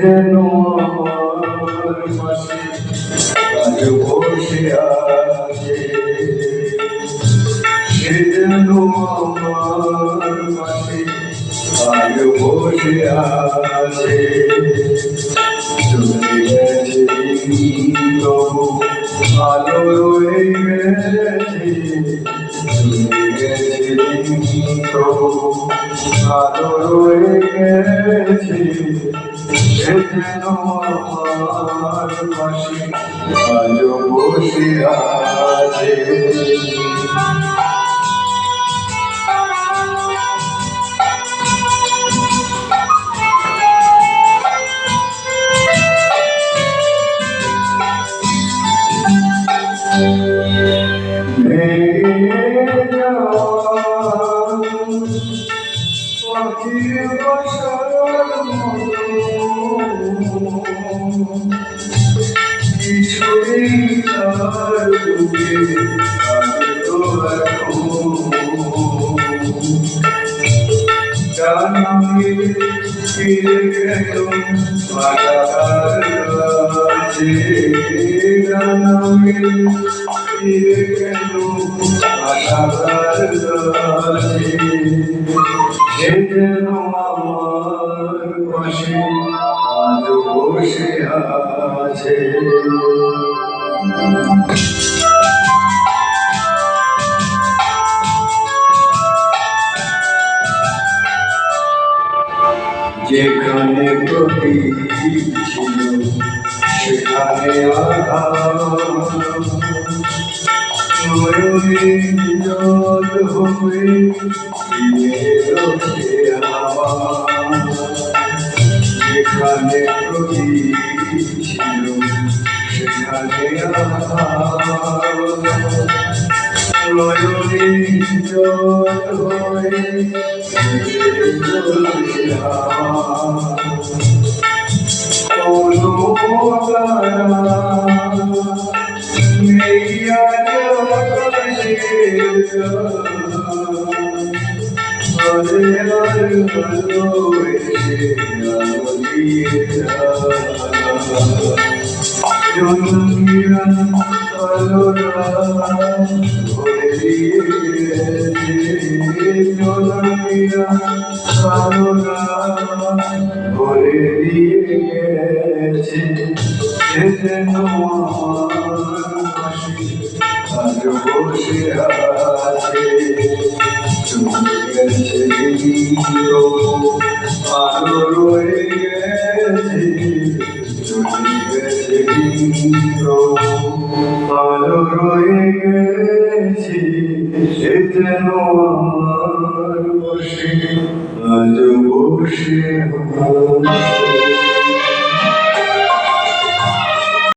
যেন আমার পাশে আজ বসে আছে। সে যেন আমার পাশে আজ বসে আছে। চলে গেছে তবু আলো রয়ে গেছে আলো রয়ে গেছে সে যেন আমার পাশে আজ বসে আছে ভেঙে জানামি ফিরে গেল মাতার কাছে জানামি ফিরে গেল মাতার কাছে সে যেন আমার পাশে আজ বসে আছে যেখানে প্রদীপ ছিল সেখানে রসে আমার যেখানে প্রদীপ ছিল সেখানে ময়ূরী জল হয়ে ভরে দিয়ে গেছে সে যেন আমার বসে আছে চলে গেছে দিনগুলো, রয়ে গেছে চলে গেছে দিনগুলো, রয়ে গেছে সে যেন আমার বসে আজ বসে আছে